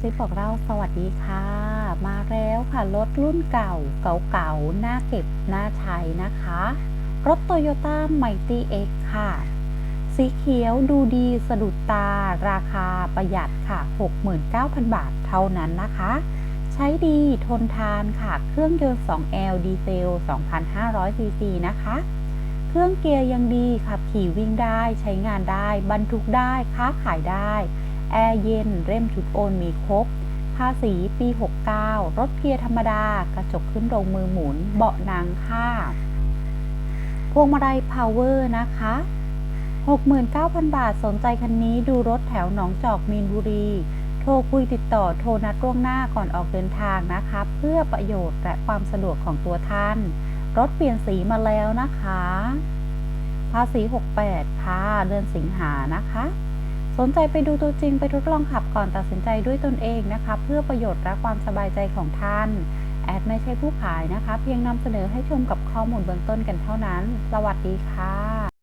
ซิปบอกเราสวัสดีค่ะ มาแล้วค่ะ รถรุ่นเก่าเก่าๆน่าเก็บน่าใช้นะคะ รถโตโยต้าไมตี้เอ็กค่ะ สีเขียวดูดีสะดุดตา ราคาประหยัดค่ะ 69,000 บาทเท่านั้นนะคะ ใช้ดีทนทานค่ะ เครื่องยนต์ 2L ดีเซล 2,500 ซีซีนะคะ เครื่องเกียร์ยังดีขับขี่วิ่งได้ใช้งานได้ บรรทุกได้ค้าขายได้ แอร์เย็น เร่มชุดโอนมีครบ ภาษีปี 69 รถเกียร์ธรรมดา กระจกขึ้นลงมือหมุน เบาะนังค่ะพวงมาลัยพาวเวอร์นะคะ 69,000 บาทสนใจคันนี้ดูรถแถวหนองจอกมีนบุรี โทรคุยติดต่อโทรนัดล่วงหน้าก่อนออกเดินทางนะคะ เพื่อประโยชน์และความสะดวกของตัวท่าน รถเปลี่ยนสีมาแล้วนะคะ ภาษี 68 ค่ะ เดือนสิงหานะคะ สนใจไปดูตัวจริงไปทดลองขับก่อนตัดสินใจด้วยตนเองนะคะ เพื่อประโยชน์และความสบายใจของท่าน แอดไม่ใช่ผู้ขายนะคะ เพียงนำเสนอให้ชมกับข้อมูลเบื้องต้นกันเท่านั้น สวัสดีค่ะ